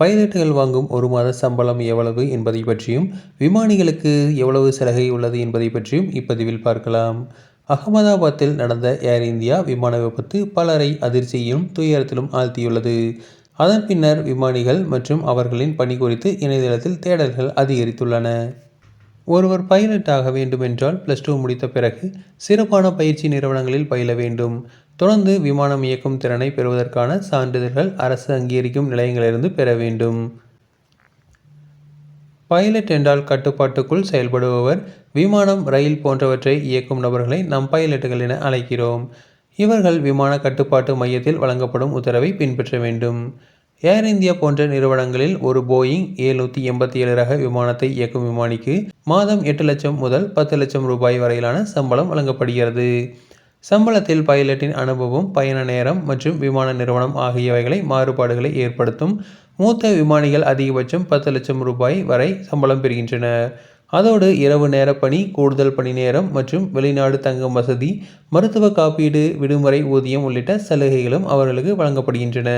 பைலட்டுகள் வாங்கும் ஒரு மாத சம்பளம் எவ்வளவு என்பதை பற்றியும் விமானிகளுக்கு எவ்வளவு சலுகை உள்ளது என்பதை பற்றியும் இப்பதிவில் பார்க்கலாம். அகமதாபாத்தில் நடந்த ஏர் இந்தியா விமான விபத்து பலரை அதிர்ச்சியிலும் துயரத்திலும் ஆழ்த்தியுள்ளது. அதன் பின்னர் விமானிகள் மற்றும் அவர்களின் பணி குறித்து இணையதளத்தில் தேடல்கள் அதிகரித்துள்ளன. ஒருவர் பைலட் ஆக வேண்டுமென்றால் ப்ளஸ் டூ முடித்த பிறகு சிறப்பான பயிற்சி நிறுவனங்களில் பயில வேண்டும். தொடர்ந்து விமானம் இயக்கும் திறனை பெறுவதற்கான சான்றிதழ்கள் அரசு அங்கீகரிக்கும் நிலையங்களிலிருந்து பெற வேண்டும். பைலட் என்றால் கட்டுப்பாட்டுக்குள் செயல்படுபவர் விமானம் ரயில் போன்றவற்றை இயக்கும் நபர்களை நாம் பைலட்டுகள் என அழைக்கிறோம். இவர்கள் விமான கட்டுப்பாட்டு மையத்தில் வழங்கப்படும் உத்தரவை பின்பற்ற வேண்டும். ஏர் இந்தியா போன்ற நிறுவனங்களில் ஒரு போயிங் எழுநூற்றி எண்பத்தி ஏழு ரக விமானத்தை இயக்கும் விமானிக்கு மாதம் எட்டு லட்சம் முதல் பத்து லட்சம் ரூபாய் வரையிலான சம்பளம் வழங்கப்படுகிறது. சம்பளத்தில் பைலட்டின் அனுபவம் பயண நேரம் மற்றும் விமான நிறுவனம் ஆகியவைகளை மாறுபாடுகளை ஏற்படுத்தும். மூத்த விமானிகள் அதிகபட்சம் பத்து லட்சம் ரூபாய் வரை சம்பளம் பெறுகின்றனர். அதோடு இரவு நேர பணி கூடுதல் பணி நேரம் மற்றும் வெளிநாடு தங்கும் வசதி மருத்துவ காப்பீடு விடுமுறை ஊதியம் உள்ளிட்ட சலுகைகளும் அவர்களுக்கு வழங்கப்படுகின்றன.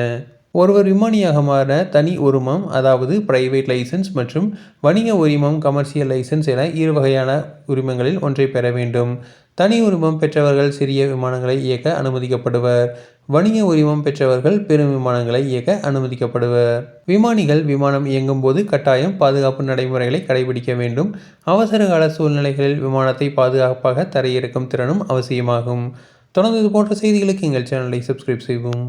ஒருவர் விமானியாக மாற தனி உரிமம் அதாவது பிரைவேட் லைசன்ஸ் மற்றும் வணிக உரிமம் கமர்ஷியல் லைசன்ஸ் என இரு வகையான உரிமங்களில் ஒன்றை பெற வேண்டும். தனி உரிமம் பெற்றவர்கள் சிறிய விமானங்களை இயக்க அனுமதிக்கப்படுவர். வணிக உரிமம் பெற்றவர்கள் பெரும் விமானங்களை இயக்க அனுமதிக்கப்படுவர். விமானிகள் விமானம் இயங்கும் போது கட்டாயம் பாதுகாப்பு நடைமுறைகளை கடைபிடிக்க வேண்டும். அவசர கால சூழ்நிலைகளில் விமானத்தை பாதுகாப்பாக தரையிறக்கும் திறனும் அவசியமாகும். தொடர்ந்து இது போன்ற செய்திகளுக்கு எங்கள் சேனலை சப்ஸ்கிரைப் செய்வோம்